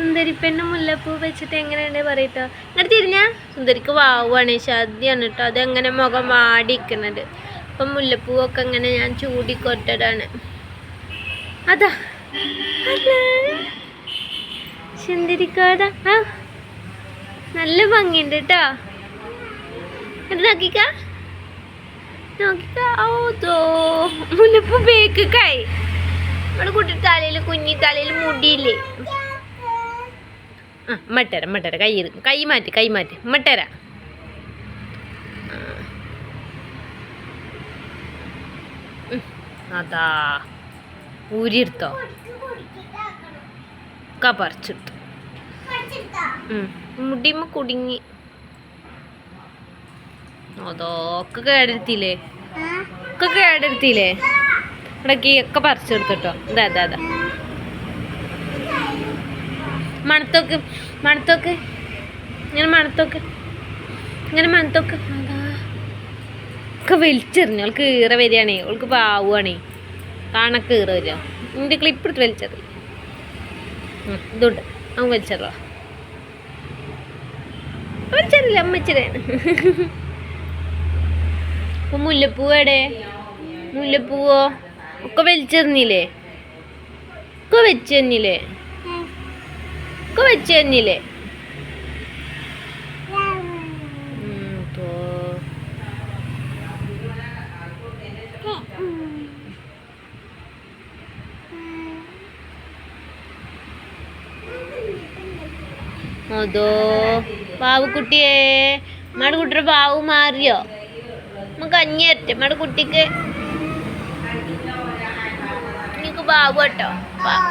സുന്ദരി പെണ്ണ് മുല്ലപ്പൂ വെച്ചിട്ട് എങ്ങനെയുണ്ട് പറയട്ടോ. ഇങ്ങോട്ട് തിരിഞ്ഞാ. സുന്ദരിക്ക് വാവുകയാണ് ശാദ്യാണ് കേട്ടോ. അതെങ്ങനെ മുഖം വാടിക്കുന്നത് അപ്പം മുല്ലപ്പൂവൊക്കെ ഇങ്ങനെ ഞാൻ ചൂടിക്കൊട്ടതാണ്. അതാ. അല്ല? സുന്ദരിക്കാടാ ആ. നല്ല ഭംഗിയുണ്ട് കേട്ടോ. എന്നിട്ട് നോക്കിക്ക. നോക്കിക്ക. മുല്ലപ്പൂ ബേക്കായി നമ്മുടെ കുട്ടി തലയിൽ കുഞ്ഞി തലയിൽ മുടിയില്ലേ? മട്ടര മട്ടര. കൈ കൈ മാറ്റി കൈ മാറ്റി. മട്ടര. അതാ. ഊരിയെടുത്തോ? ഉം, മുടിയുമ്മ കുടുങ്ങി. അതൊക്കെ കേടെടുത്തില്ലേ? ഒക്കെ കേടെടുത്തില്ലേ? ഇടയ്ക്ക് ഒക്കെ പറിച്ചെടുത്തിട്ടോ അതെ അതെ ഇതാ. മണത്തൊക്കെ മണത്തൊക്കെ. ഇങ്ങനെ മണത്തൊക്കെ. ഇങ്ങനെ മണത്തൊക്കെ. ഒക്കെ വലിച്ചെറിഞ്ഞു. അവൾക്ക് കീറ വരികയാണേ. അവൾക്ക് പാവുകയാണേ. കാണൊക്കെ കീറ വരിക. നിന്റെ ക്ലിപ്പ് എടുത്ത് വലിച്ചെറി ഇതുണ്ട്. അവൻ വലിച്ചെറിയ വലിച്ചെറിയില്ല. അമ്മച്ചിരാണ് അപ്പൊ മുല്ലപ്പൂവേടെ മുല്ലപ്പൂവോ? ഒക്കെ വലിച്ചെറിഞ്ഞില്ലേ? ഒക്കെ വെച്ച് തന്നില്ലേ ഒക്കെ വെച്ച് തന്നില്ലേ? അതോ ബാവുക്കുട്ടിയേ നമ്മുടെ കുട്ടിയുടെ പാവ് മാറിയോ? നമുക്ക് കഞ്ഞി തരട്ടെ നമ്മുടെ കുട്ടിക്ക് എനിക്ക് പാവ് കേട്ടോ. ബാ-